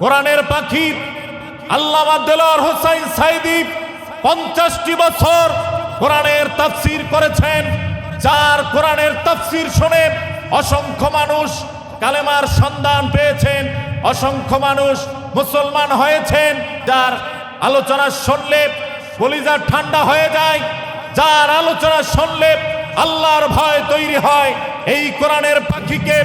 কোরআনের পাখি দেলোয়ার হোসাইন সাইদি পঞ্চাশটি বছর কোরআনের তাফসির করেছেন, যার কোরআনের তাফসির শুনে অসংখ্য মানুষ কালেমার সন্ধান পেয়েছেন, অসংখ্য মানুষ মুসলমান হয়েছেন, যার আলোচনা শুনলে কলিজা ঠান্ডা হয়ে যায়, যার আলোচনা শুনলে আল্লাহর ভয় তৈরি হয়। এই কোরআনের পাখিকে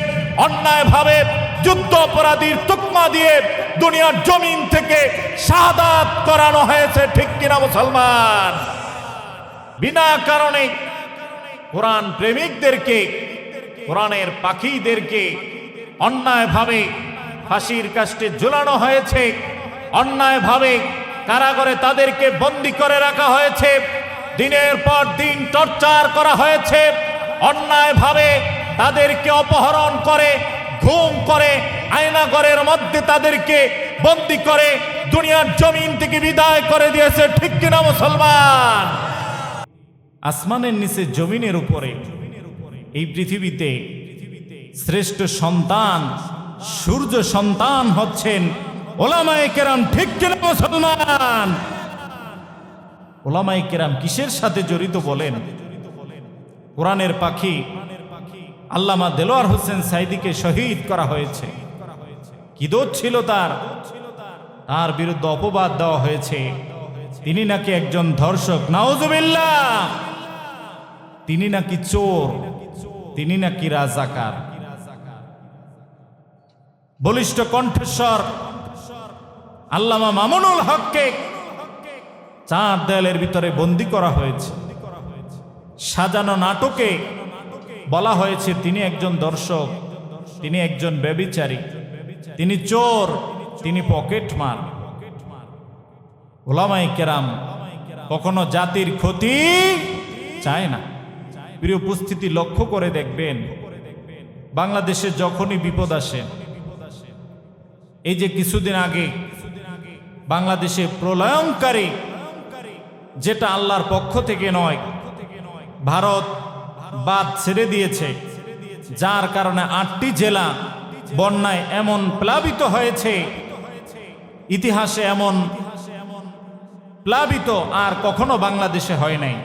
অন্যায়ভাবে যুদ্ধ অপরাধীর তুকমা দিয়ে দুনিয়ার জমিন থেকে শাহাদাত করানো হয়েছে, ঠিক কিনা মুসলমান? বিনা কারণে কোরআন প্রেমিকদেরকে, কোরআনের পাখিদেরকে অন্যায়ভাবে ফাঁসির কাষ্টে ঝুলানো হয়েছে, অন্যায়ভাবে কারাগারে তাদেরকে বন্দি করে রাখা হয়েছে, দিনের পর দিন টর্চার করা হয়েছে, অন্যায়ভাবে তাদেরকে অপহরণ করে ঘুম করে, আয়না আয়নাগরের মধ্যে তাদেরকে বন্দি করে, দুনিয়ার জমিন থেকে বিদায় করে দিয়েছে। ঠিক কিনা মুসলমান? আসমানের নিচে জমিনের উপরে, এই পৃথিবীতে শ্রেষ্ঠ সন্তান, সূর্য সন্তান হচ্ছেন ওলামায়ে কেরাম। ঠিক কিনা মুসলমান? ওলামায়ে কেরাম কিসের সাথে জড়িত বলেন? কোরআনের পাখি আল্লামা দেলোয়ার হোসেন সাইদিকে শহীদ করা হয়েছে। কি দোষ ছিল তার? তার বিরুদ্ধে অপবাদ দেওয়া হয়েছে। তিনি নাকি একজন ধর্ষক। নাউজুবিল্লাহ! তিনি নাকি চোর। তিনি নাকি রাজাকার। বলিষ্ঠ কণ্ঠস্বর আল্লামা মামুনুল হককে চার দেয়ালের ভিতরে বন্দি করা হয়েছে। সাজানো নাটকে বলা হয়েছে, তিনি একজন দর্শক, তিনি একজন ব্যবিচারী, তিনি চোর, তিনি পকেটমার ওলামাই কেরাম কখনো জাতির ক্ষতি চায় না। প্রিয় উপস্থিতি লক্ষ্য করে দেখবেন, বাংলাদেশে যখনই বিপদ আসে, এই যে কিছুদিন আগে বাংলাদেশে প্রলয়ঙ্কারী যেটা আল্লাহর পক্ষ থেকে নয়, ভারত বাদ ছেড়ে দিয়েছে, যার কারণে আটটি জেলা বন্যায় এমন প্লাবিত হয়েছে। ইতিহাসে এমন প্লাবিত আর কখনো বাংলাদেশে হয় নাই।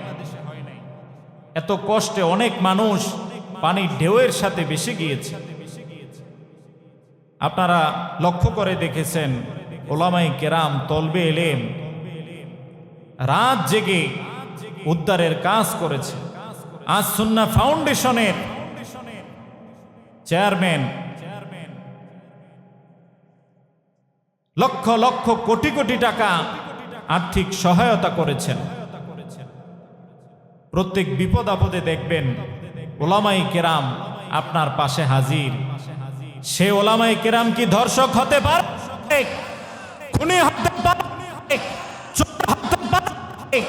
এত কষ্টে অনেক মানুষ পানির ঢেউয়ের সাথে বেশি গিয়েছে। আপনারা লক্ষ্য করে দেখেছেন ওলামাই কেরাম তলবে এলেম, রাত জেগে উদ্ধারের কাজ করেছে। আজ সুন্না ফাউন্ডেশনের চেয়ারম্যান, লক্ষ লক্ষ কোটি কোটি টাকা আর্থিক সহায়তা করেছেন। প্রত্যেক বিপদ আপদে দেখবেন ওলামাই কেরাম আপনার পাশে হাজির। সে ওলামাই কেরাম কি ধর্ষক হতে পারে? খুনি হতে পারে? হতে পারে?